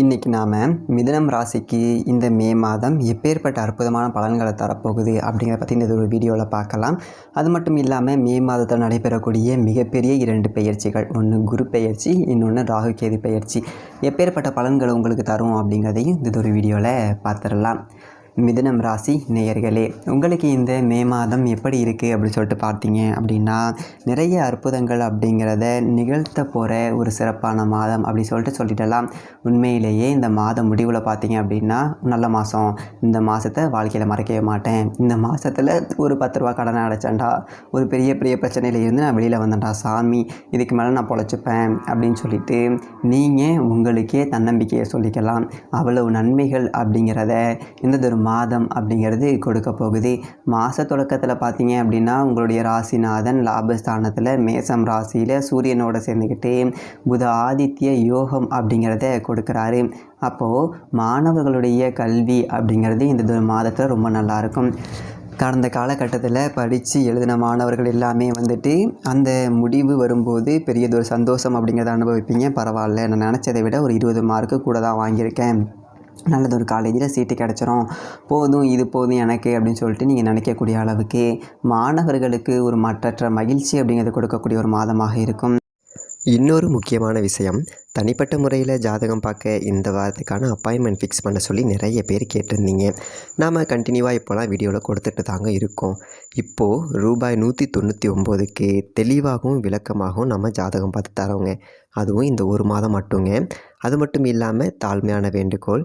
இன்றைக்கி நாம் மிதனம் ராசிக்கு இந்த மே மாதம் எப்பேற்பட்ட அற்புதமான பலன்களை தரப்போகுது அப்படிங்கிறத பற்றி இந்த ஒரு வீடியோவில் பார்க்கலாம். அது மட்டும் இல்லாமல் மே மாதத்தில் நடைபெறக்கூடிய மிகப்பெரிய இரண்டு பெயர்ச்சிகள் ஒன்று குரு பெயர்ச்சி இன்னொன்று ராகு கேது பெயர்ச்சி எப்பேற்பட்ட பலன்களை உங்களுக்கு தரும் அப்படிங்கிறதையும் இந்த ஒரு வீடியோவில் பார்த்துடலாம். மிதனம் ராசி நேயர்களே உங்களுக்கு இந்த மே மாதம் எப்படி இருக்குது அப்படின்னு சொல்லிட்டு பார்த்தீங்க அப்படின்னா நிறைய அற்புதங்கள் அப்படிங்கிறத நிகழ்த்த போகிற ஒரு சிறப்பான மாதம் அப்படி சொல்லிட்டு சொல்லிடலாம். உண்மையிலேயே இந்த மாதம் முடிவில் பார்த்தீங்க அப்படின்னா நல்ல மாதம் இந்த மாதத்தை வாழ்க்கையில் மறக்கவே மாட்டேன். இந்த மாதத்தில் ஒரு பத்து ரூபா கடனை அடைச்சேன்டா. ஒரு பெரிய பெரிய பிரச்சனையில் இருந்து நான் வெளியில் வந்தேன்டா சாமி இதுக்கு மேலே நான் பொழைச்சிப்பேன் அப்படின்னு சொல்லிட்டு நீங்கள் உங்களுக்கே தன்னம்பிக்கையை சொல்லிக்கலாம். அவ்வளவு நன்மைகள் அப்படிங்கிறத இந்த ஒரு மாதம் அப்படிங்கிறது கொடுக்க போகுது. மாத தொடக்கத்தில் பார்த்தீங்க அப்படின்னா உங்களுடைய ராசிநாதன் லாபஸ்தானத்தில் மேசம் ராசியில் சூரியனோட சேர்ந்துக்கிட்டு புத ஆதித்ய யோகம் அப்படிங்கிறத கொடுக்குறாரு. அப்போது மாணவர்களுடைய கல்வி அப்படிங்கிறது இந்த மாதத்தில் ரொம்ப நல்லாயிருக்கும் கடந்த காலகட்டத்தில் படித்து எழுதின மாணவர்கள் எல்லாமே வந்துட்டு அந்த முடிவு வரும்போது பெரியதொரு சந்தோஷம் அப்படிங்கிறத அனுபவிப்பீங்க. பரவாயில்ல. நான் நினச்சதை விட ஒரு இருபது மார்க்கு கூட தான் வாங்கியிருக்கேன். நல்லது ஒரு காலேஜில் சீட்டு கிடச்சிரும். போதும் இது போதும் எனக்கு அப்படின்னு சொல்லிட்டு நீங்கள் நினைக்கக்கூடிய அளவுக்கு மாணவர்களுக்கு ஒரு மற்றற்ற மகிழ்ச்சி அப்படிங்கிறது கொடுக்கக்கூடிய ஒரு மாதமாக இருக்கும். இன்னொரு முக்கியமான விஷயம் தனிப்பட்ட முறையில் ஜாதகம் பார்க்க இந்த வாரத்துக்கான அப்பாயின்மெண்ட் ஃபிக்ஸ் பண்ண சொல்லி நிறைய பேர் கேட்டிருந்தீங்க. நாம் கண்டினியூவாக இப்போலாம் வீடியோவில் கொடுத்துட்டு தாங்க இருக்கோம். இப்போது ரூபாய் நூற்றி தொண்ணூற்றி ஒம்போதுக்கு தெளிவாகவும் விளக்கமாகவும் நம்ம ஜாதகம் பார்த்து தரோங்க. அதுவும் இந்த ஒரு மாதம் மட்டுங்க. அது மட்டும் இல்லாமல் தாழ்மையான வேண்டுகோள்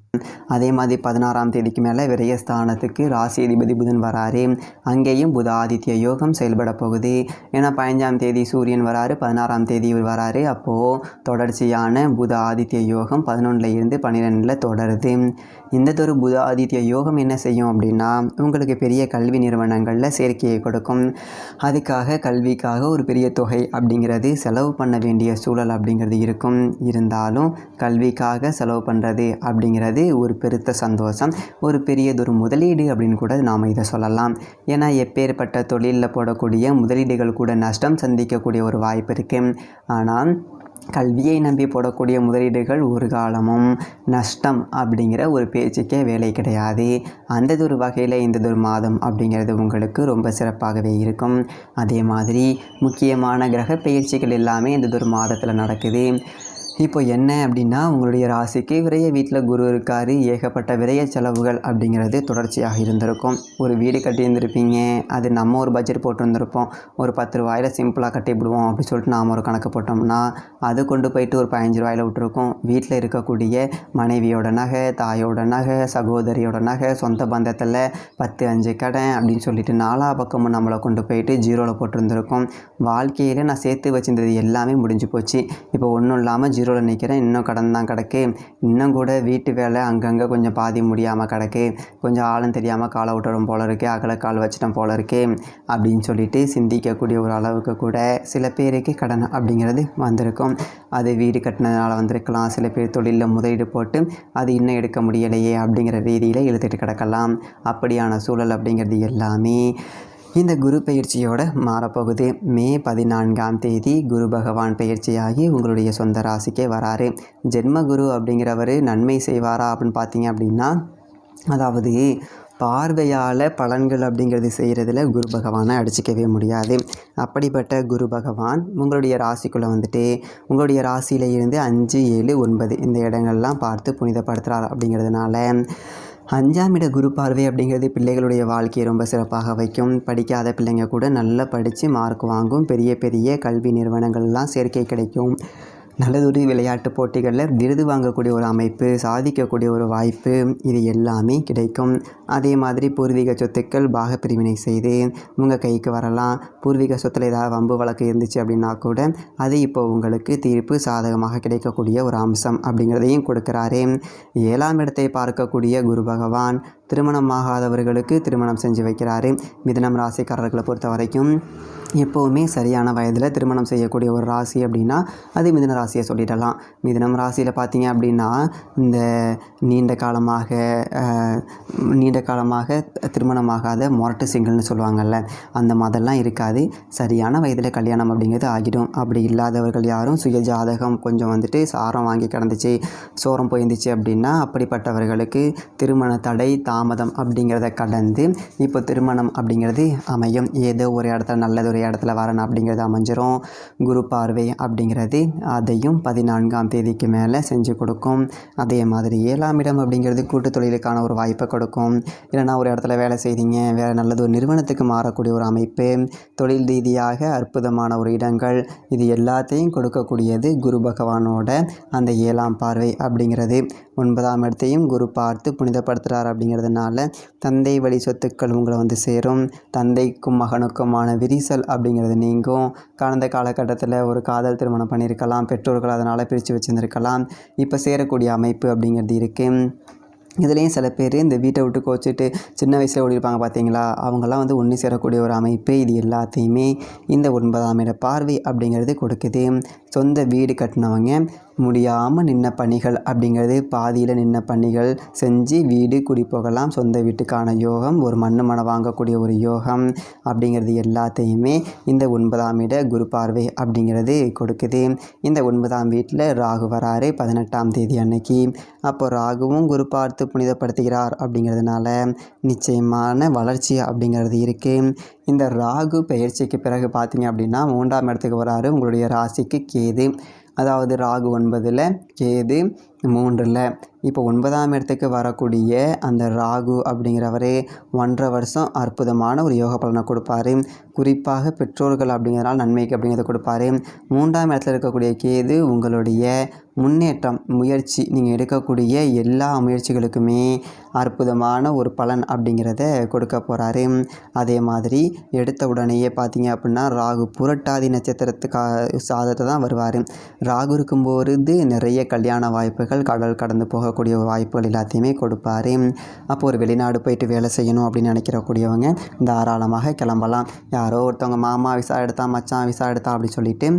அதே மாதிரி பதினாறாம் தேதிக்கு மேலே விரயஸ்தானத்துக்கு ராசி அதிபதி புதன் வராரு. அங்கேயும் புத ஆதித்ய யோகம் செயல்பட போகுது. ஏன்னா பதினஞ்சாம் தேதி சூரியன் வராரு பதினாறாம் தேதி இவர் வராரு. அப்போது தொடர்ச்சியான புத ஆதித்ய யோகம் பதினொன்றில் இருந்து பன்னிரெண்டில் தொடருது. இந்ததொரு புத ஆதித்ய யோகம் என்ன செய்யும் அப்படின்னா உங்களுக்கு பெரிய கல்வி நிறுவனங்களில் சேர்க்கையை கொடுக்கும். அதுக்காக கல்விக்காக ஒரு பெரிய தொகை அப்படிங்கிறது செலவு பண்ண வேண்டிய சூழல் அப்படிங்கிறது இருக்கும். இருந்தாலும் கல்விக்காக செலவு பண்ணுறது அப்படிங்கிறது ஒரு பெருத்த சந்தோஷம் ஒரு பெரியதொரு முதலீடு அப்படின்னு கூட நாம் இதை சொல்லலாம். ஏன்னா எப்பேற்பட்ட தொழிலில் போடக்கூடிய முதலீடுகள் கூட நஷ்டம் சந்திக்கக்கூடிய ஒரு வாய்ப்பு இருக்குது ஆனால் கல்வியை நம்பி போடக்கூடிய முதலீடுகள் ஒரு காலமும் நஷ்டம் அப்படிங்கிற ஒரு பேச்சுக்கே வேலை கிடையாது. அந்ததொரு வகையில் இந்த மாதம் அப்படிங்கிறது உங்களுக்கு ரொம்ப சிறப்பாகவே இருக்கும். அதே மாதிரி முக்கியமான கிரக பயிற்சிகள் எல்லாமே இந்த மாதத்தில் நடக்குது. இப்போ என்ன அப்படின்னா உங்களுடைய ராசிக்கு விரைய வீட்டில் குரு இருக்கார் ஏகப்பட்ட விரைய செலவுகள் அப்படிங்கிறது தொடர்ச்சியாக இருந்திருக்கும். ஒரு வீடு கட்டியிருந்திருப்பீங்க அது நம்ம ஒரு பட்ஜெட் போட்டிருந்திருப்போம். ஒரு பத்து ரூபாயில் சிம்பிளாக கட்டிவிடுவோம் அப்படின்னு சொல்லிட்டு நாம் ஒரு கணக்கு போட்டோம்னா அது கொண்டு போயிட்டு ஒரு பதினஞ்சு ரூபாயில் விட்டுருக்கோம். வீட்டில் இருக்கக்கூடிய மனைவியோட நகை தாயோட நகை சகோதரியோட நகை சொந்த பந்தத்தில் பத்து அஞ்சு கடன் அப்படின்னு சொல்லிட்டு நாலா பக்கமும் நம்மளை கொண்டு போயிட்டு ஜீரோவில் போட்டிருந்திருக்கோம். வாழ்க்கையில் நான் சேர்த்து வச்சிருந்தது எல்லாமே முடிஞ்சு போச்சு. இப்போ ஒன்றும் இல்லாமல் ஜீரோ ஜீரோவில் நிற்கிறேன் இன்னும் கடன் தான் கிடக்கு. இன்னும் கூட வீட்டு வேலை அங்கங்கே கொஞ்சம் பாதி முடியாமல் கிடக்கு. கொஞ்சம் ஆளும் தெரியாமல் காலை விட்டுறோம் போல இருக்குது அகல கால் வச்சிட்டோம் போல இருக்கே அப்படின்னு சொல்லிட்டு சிந்திக்கக்கூடிய ஒரு அளவுக்கு கூட சில பேருக்கு கடன் அப்படிங்கிறது வந்திருக்கும். அது வீடு கட்டினதுனால வந்திருக்கலாம். சில பேர் தொழிலில் முதலீடு போட்டு அது இன்னும் எடுக்க முடியலையே அப்படிங்கிற ரீதியில் இழுத்துட்டு கிடக்கலாம். அப்படியான சூழல் அப்படிங்கிறது எல்லாமே இந்த குரு பயிற்சியோட மாறப்போகுது. மே பதினான்காம் தேதி குரு பகவான் பயிற்சியாகி உங்களுடைய சொந்த ராசிக்கே வராரு. ஜென்ம குரு அப்படிங்கிறவர் நன்மை செய்வாரா அப்படின்னு பார்த்தீங்க அப்படின்னா அதாவது பார்வையால் பலன்கள் அப்படிங்கிறது செய்கிறதுல குரு பகவானை அடிச்சிக்கவே முடியாது. அப்படிப்பட்ட குரு பகவான் உங்களுடைய ராசிக்குள்ளே வந்துட்டு உங்களுடைய ராசியில இருந்து அஞ்சு ஏழு ஒன்பது இந்த இடங்கள்லாம் பார்த்து புனிதப்படுத்துகிறார் அப்படிங்கிறதுனால அஞ்சாம் இட குரு பார்வை அப்படிங்கிறது பிள்ளைகளுடைய வாழ்க்கையை ரொம்ப சிறப்பாக வைக்கும். படிக்காத பிள்ளைங்க கூட நல்லா படித்து மார்க் வாங்கும். பெரிய பெரிய கல்வி நிறுவனங்கள்லாம் சேர்க்கை கிடைக்கும். நல்லதொரு விளையாட்டு போட்டிகளில் விருது வாங்கக்கூடிய ஒரு அமைப்பு சாதிக்கக்கூடிய ஒரு வாய்ப்பு இது எல்லாமே கிடைக்கும். அதே மாதிரி பூர்வீக சொத்துக்கள் பாகப்பிரிவினை செய்து உங்கள் கைக்கு வரலாம். பூர்வீக சொத்தில் ஏதாவது வம்பு வழக்கு இருந்துச்சு அப்படின்னா கூட அது இப்போ உங்களுக்கு தீர்ப்பு சாதகமாக கிடைக்கக்கூடிய ஒரு அம்சம் அப்படிங்கிறதையும் கொடுக்குறாரு. ஏழாம் இடத்தை பார்க்கக்கூடிய குரு பகவான் திருமணமாகாதவர்களுக்கு திருமணம் செஞ்சு வைக்கிறாரு. மிதனம் ராசிக்காரர்களை பொறுத்த வரைக்கும் எப்போவுமே சரியான வயதில் திருமணம் செய்யக்கூடிய ஒரு ராசி அப்படின்னா அது மிதன ராசியை சொல்லிடலாம். மிதனம் ராசியில் பார்த்தீங்க அப்படின்னா இந்த நீண்ட காலமாக நீண்ட காலமாக திருமணமாகாத மொரட்டு சிங்கிள்னு சொல்லுவாங்கள்ல அந்த மாதிரிலாம் இருக்காது. சரியான வயதில் கல்யாணம் அப்படிங்கிறது ஆகிடும். அப்படி இல்லாதவர்கள் யாரும் சுய ஜாதகம் கொஞ்சம் வந்துட்டு சாரம் வாங்கி கிடந்துச்சு சோரம் போயிருந்துச்சு அப்படின்னா அப்படிப்பட்டவர்களுக்கு திருமண தடை தாமதம் அப்படிங்கிறத கடந்து இப்போ திருமணம் அப்படிங்கிறது அமையும். ஏதோ ஒரு இடத்துல நல்லது ஒரு இடத்துல வரணும் அப்படிங்கிறது அமைஞ்சிரும். குரு பார்வை அப்படிங்கிறது அதையும் பதினான்காம் தேதிக்கு மேலே செஞ்சு கொடுக்கும். அதே மாதிரி ஏழாம் இடம் அப்படிங்கிறது கூட்டு தொழிலுக்கான ஒரு வாய்ப்பை கொடுக்கும். இல்லைனா ஒரு இடத்துல வேலை செய்தீங்க வேறு நல்லது ஒரு நிறுவனத்துக்கு மாறக்கூடிய ஒரு அமைப்பு தொழில் ரீதியாக அற்புதமான ஒரு இடங்கள். இது எல்லாத்தையும் கொடுக்கக்கூடியது குரு பகவானோட அந்த ஏழாம் பார்வை அப்படிங்கிறது. ஒன்பதாம் இடத்தையும் குரு பார்த்து புனிதப்படுத்துகிறார் அப்படிங்கிறதுனால தந்தை வழி சொத்துக்கள் உங்களை வந்து சேரும். தந்தைக்கும் மகனுக்குமான விரிசல் அப்படிங்கிறது நீங்கும். கடந்த காலகட்டத்தில் ஒரு காதல் திருமணம் பண்ணியிருக்கலாம். பெற்றோர்கள் அதனால் பிரித்து வச்சுருந்துருக்கலாம். இப்போ சேரக்கூடிய அமைப்பு அப்படிங்கிறது இருக்குது இதுலேயும் சில பேர் இந்த வீட்டை விட்டு கோச்சிட்டு சின்ன வயசில் ஓடிருப்பாங்க பார்த்தீங்களா அவங்கெல்லாம் வந்து ஒன்று சேரக்கூடிய ஒரு அமைப்பு இது எல்லாத்தையுமே இந்த ஒன்பதாம் இட பார்வை அப்படிங்கிறது கொடுக்குது. சொந்த வீடு கட்டினவங்க முடியாமல் நின்ன பணிகள் அப்படிங்கிறது பாதியில் நின்ன பணிகள் செஞ்சு வீடு குடி போகலாம் சொந்த வீட்டுக்கான யோகம் ஒரு மண்ணு மனை வாங்கக்கூடிய ஒரு யோகம் அப்படிங்கிறது எல்லாத்தையுமே இந்த ஒன்பதாம் இட குரு பார்வை அப்படிங்கிறது கொடுக்குது. இந்த ஒன்பதாம் வீட்டில் ராகு வராரு பதினெட்டாம் தேதி அன்னைக்கு. அப்போ ராகுவும் குரு பார்த்து புனிதப்படுத்துகிறார் அப்படிங்கிறதுனால நிச்சயமான வளர்ச்சி அப்படிங்கிறது இருக்குது இந்த ராகு பயிற்சிக்கு பிறகு பார்த்தீங்க அப்படின்னா மூன்றாம் இடத்துக்கு வராரு. உங்களுடைய ராசிக்கு கேது. அதாவது ராகு ஒன்பதில் கேது மூன்றில். இப்போ ஒன்பதாம் இடத்துக்கு வரக்கூடிய அந்த ராகு அப்படிங்கிறவரே ஒன்றரை வருஷம் அற்புதமான ஒரு யோக பலனை கொடுப்பாரு. குறிப்பாக பெற்றோர்கள் அப்படிங்கிறனால நன்மைக்கு அப்படிங்கிறத கொடுப்பாரு. மூன்றாம் இடத்துல இருக்கக்கூடிய கேது உங்களுடைய முன்னேற்றம் முயற்சி நீங்கள் எடுக்கக்கூடிய எல்லா முயற்சிகளுக்குமே அற்புதமான ஒரு பலன் அப்படிங்கிறத கொடுக்க போகிறாரு அதே மாதிரி எடுத்த உடனேயே பார்த்தீங்க அப்படின்னா ராகு புரட்டாதி நட்சத்திரத்துக்கா சாதத்தை தான் வருவார். ராகு இருக்கும்போது நிறைய கல்யாண வாய்ப்புகள் கடல் கடந்து போகக்கூடிய வாய்ப்புகள் எல்லாத்தையுமே கொடுப்பாரு. அப்போ ஒரு வெளிநாடு போயிட்டு வேலை செய்யணும் அப்படின்னு நினைக்கிறக்கூடியவங்க தாராளமாக கிளம்பலாம். யாரோ ஒருத்தவங்க மாமா விசா எடுத்தா மச்சான் விசா எடுத்தா அப்படின்னு சொல்லிட்டு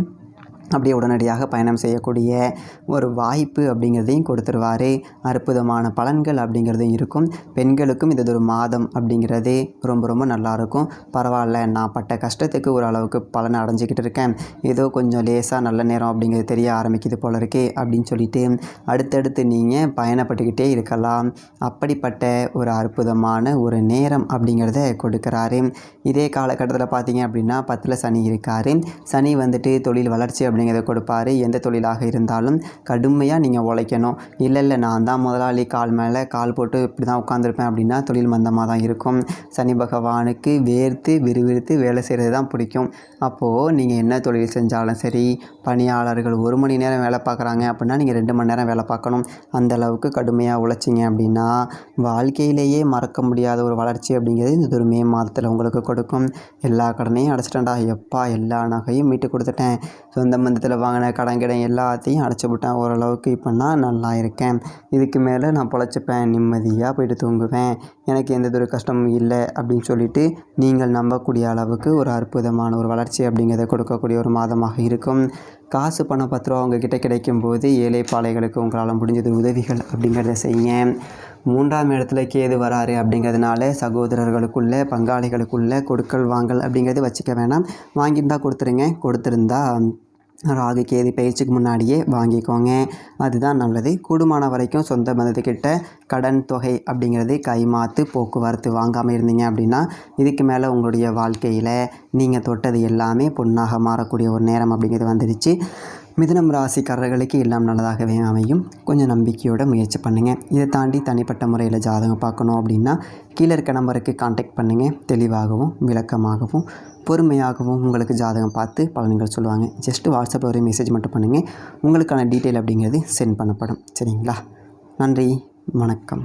அப்படியே உடனடியாக பயணம் செய்யக்கூடிய ஒரு வாய்ப்பு அப்படிங்கிறதையும் கொடுத்துருவாரு. அற்புதமான பலன்கள் அப்படிங்கிறதும் இருக்கும். பெண்களுக்கும் இது ஒரு மாதம் அப்படிங்கிறதே ரொம்ப ரொம்ப நல்லாயிருக்கும். பரவாயில்ல நான் பட்ட கஷ்டத்துக்கு ஓரளவுக்கு பலன் அடைஞ்சிக்கிட்டு இருக்கேன். ஏதோ கொஞ்சம் லேசாக நல்ல நேரம் அப்படிங்கிறது தெரிய ஆரம்பிக்குது போல இருக்கே அப்படின்னு சொல்லிட்டு அடுத்தடுத்து நீங்கள் பயணப்பட்டுக்கிட்டே இருக்கலாம். அப்படிப்பட்ட ஒரு அற்புதமான ஒரு நேரம் அப்படிங்கிறத கொடுக்குறாரு. இதே காலகட்டத்தில் பார்த்தீங்க அப்படின்னா பத்தில் சனி இருக்கார். சனி வந்துட்டு தொழில் வளர்ச்சி அப்படிங்கிறத கொடுப்பாரு. எந்த தொழிலாக இருந்தாலும் கடுமையாக நீங்கள் உழைக்கணும். இல்லை இல்லை நான் தான் முதலாளி. கால் மேலே கால் போட்டு இப்படி தான் உட்காந்துருப்பேன் அப்படின்னா தொழில் மந்தமாக தான் இருக்கும். சனி பகவானுக்கு வேர்த்து விறுவிறுத்து வேலை செய்கிறது தான் பிடிக்கும். அப்போது நீங்கள் என்ன தொழில் செஞ்சாலும் சரி பணியாளர்கள் ஒரு மணி நேரம் வேலை பார்க்குறாங்க அப்படின்னா நீங்கள் ரெண்டு மணி நேரம் வேலை பார்க்கணும். அந்தளவுக்கு கடுமையாக உழைச்சிங்க அப்படின்னா வாழ்க்கையிலேயே மறக்க முடியாத ஒரு வளர்ச்சி அப்படிங்கிறது இந்த ஒரு மே மாதத்தில் உங்களுக்கு கொடுக்கும். எல்லா கடனையும் அடைச்சிட்டேன்டா. எப்பா எல்லா நகையும் மீட்டு கொடுத்துட்டேன். சொந்த சம்மந்தத்தில் வாங்கின கடன் கடன் எல்லாத்தையும் அடைச்சி விட்டேன். ஓரளவுக்கு இப்போ நான் நல்லா இருக்கேன். இதுக்கு மேலே நான் பொழைச்சிப்பேன். நிம்மதியாக போயிட்டு தூங்குவேன். எனக்கு எந்த ஒரு கஷ்டமும் இல்லை அப்படின்னு சொல்லிட்டு நீங்கள் நம்பக்கூடிய அளவுக்கு ஒரு அற்புதமான ஒரு வளர்ச்சி அப்படிங்கிறத கொடுக்கக்கூடிய ஒரு மாதமாக இருக்கும். காசு பணம் பத்து ரூபா உங்ககிட்ட கிடைக்கும்போது ஏழை பாலைகளுக்கு உங்களால் முடிஞ்சது உதவிகள் அப்படிங்கிறத செய்ய மூன்றாம் இடத்துல கேது வராரு அப்படிங்கிறதுனால சகோதரர்களுக்குள்ளே பங்காளிகளுக்குள்ளே கொடுக்கல் வாங்கல் அப்படிங்கிறது வச்சுக்க வேணாம். வாங்கியிருந்தா கொடுத்துருங்க. கொடுத்துருந்தா ராகு கேது பயிற்சிக்கு முன்னாடியே வாங்கிக்கோங்க. அதுதான் நல்லது. கூடுமான வரைக்கும் சொந்த மதத்துக்கிட்ட கடன் தொகை அப்படிங்கிறது கைமாத்து போக்குவரத்து வாங்காமல் இருந்தீங்க அப்படின்னா இதுக்கு மேலே உங்களுடைய வாழ்க்கையில் நீங்கள் தொட்டது எல்லாமே பொண்ணாக மாறக்கூடிய ஒரு நேரம் அப்படிங்கிறது வந்துடுச்சு மிதுனம் ராசிக்காரர்களுக்கு எல்லாம் நல்லதாகவே அமையும். கொஞ்சம் நம்பிக்கையோட முயற்சி பண்ணுங்கள் இதை தாண்டி தனிப்பட்ட முறையில் ஜாதகம் பார்க்கணும் அப்படின்னா கீழே இருக்க நம்பருக்கு காண்டாக்ட் பண்ணுங்கள் தெளிவாகவும் விளக்கமாகவும் பொறுமையாகவும் உங்களுக்கு ஜாதகம் பார்த்து பலன்கள் சொல்லுவாங்க. ஜஸ்ட் வாட்ஸ்அப்பில் ஒரு மெசேஜ் மட்டும் பண்ணுங்கள் உங்களுக்கான டீட்டெயில் அப்படிங்கிறது சென்ட் பண்ணப்படும். சரிங்களா? நன்றி. வணக்கம்.